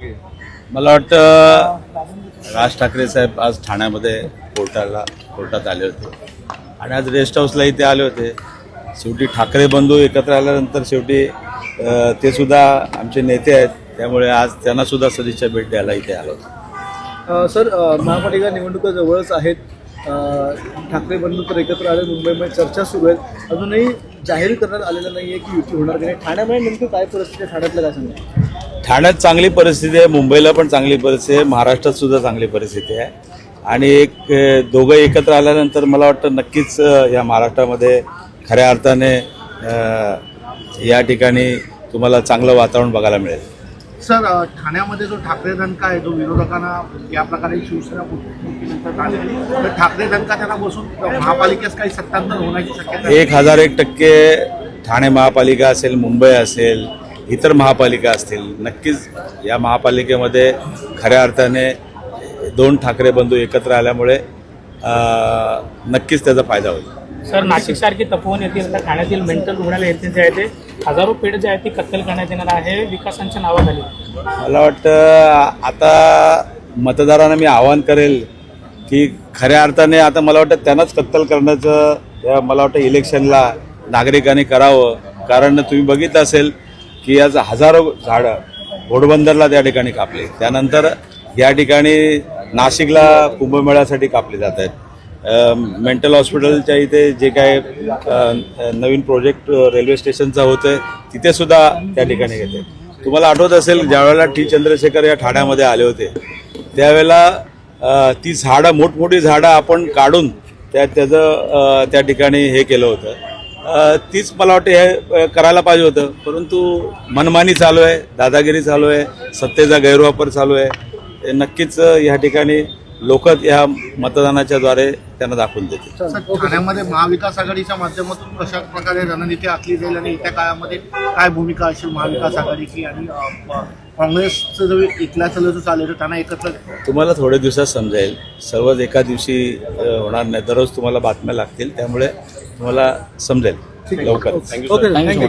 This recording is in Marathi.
मला वाटतं राज ठाकरे साहेब आज ठाण्यामध्ये कोर्टाला कोर्टात आले होते. आणि आज रेस्ट हाऊसला इथे आले होते. शेवटी ठाकरे बंधू एकत्र आल्यानंतर शेवटी ते सुद्धा आमचे नेते आहेत. त्यामुळे आज त्यांना सुद्धा सदिच्छा भेट द्यायला इथे आलो होतो. सर महापालिका निवडणुका जवळच आहेत. ठाकरे बंधू तर एकत्र आले मुंबईमध्ये चर्चा सुरू आहेत. अजूनही जाहीर करण्यात आलेलं नाही आहे की युती होणार की नाही. ठाण्यामध्ये नेमकं काय परिस्थिती आहे? ठाण्यातलं काय सांगा ठाण्यात चांगली परिस्थिती आहे मुंबईला पण चांगली परिस्थिती आहे महाराष्ट्रात सुद्धा चांगली परिस्थिती आहे आणि एक दोघं एकत्र आल्यानंतर मला वाटतं नक्कीच या महाराष्ट्रामध्ये खऱ्या अर्थाने या ठिकाणी तुम्हाला चांगलं वातावरण बघायला मिळेल सर ठाण्यामध्ये जो ठाकरे दणका आहे जो विरोधकांना या प्रकारे शिवसेना तर ठाकरे दणका त्यांना बसून महापालिकेत काही सत्तांतर होण्याची शक्यता. एक हजार एक टक्के ठाणे महापालिका असेल मुंबई असेल इतर महापालिका असतील नक्कीच या महापालिकेमध्ये खऱ्या अर्थाने दोन ठाकरे बंधू एकत्र आल्यामुळे नक्कीच त्याचा फायदा होईल. सर नाशिक सारखी तपोवन येथील तर ठाण्यातील मेंटल रुग्णालय येथील जे आहे ते हजारो पेड जे आहे ती कत्तल करण्यात येणार आहे. विकासांच्या नावाखाली. मला वाटतं आता मतदारांना मी आवाहन करेल की खऱ्या अर्थाने आता मला वाटतं त्यांनाच कत्तल करण्याचं मला वाटतं इलेक्शनला नागरिकांनी करावं. कारण तुम्ही बघितलं असेल की आज हजारो झाडं घोडबंदरला त्या ठिकाणी कापले. त्यानंतर या ठिकाणी नाशिकला कुंभमेळ्यासाठी कापले जात आहेत. मेंटल हॉस्पिटलच्या इथे जे काय नवीन प्रोजेक्ट रेल्वे स्टेशनचा होतं तिथे सुद्धा त्या ठिकाणी घेते तुम्हाला आठवत असेल ज्यावेळेला टी चंद्रशेखर या ठाण्यामध्ये आले होते त्यावेळेला ती झाडं मोठमोठी झाडं आपण काढून त्या त्याचं त्या ठिकाणी हे केलं होतं. तीच मला वाटतं हे करायला पाहिजे होतं. परंतु मनमानी चालू आहे दादागिरी चालू आहे सत्तेचा गैरवापर चालू आहे. हे नक्कीच या ठिकाणी लोक या मतदानाच्या द्वारे त्यांना दाखवून देतील. सर, ठाण्यामध्ये महाविकास आघाडीच्या माध्यमातून कशा प्रकारे रणनीती आखली जाईल आणि येत्या काळामध्ये काय भूमिका असेल महाविकास आघाडीची आणि काँग्रेसचं जो इथल्या जो चालेल त्यांना एकत्र तुम्हाला थोड्या दिवसात समजेल. सर्वच एका दिवशी होणार नाही. दररोज तुम्हाला बातम्या लागतील. त्यामुळे तुम्हाला समजेल लवकर ओके थँक्यू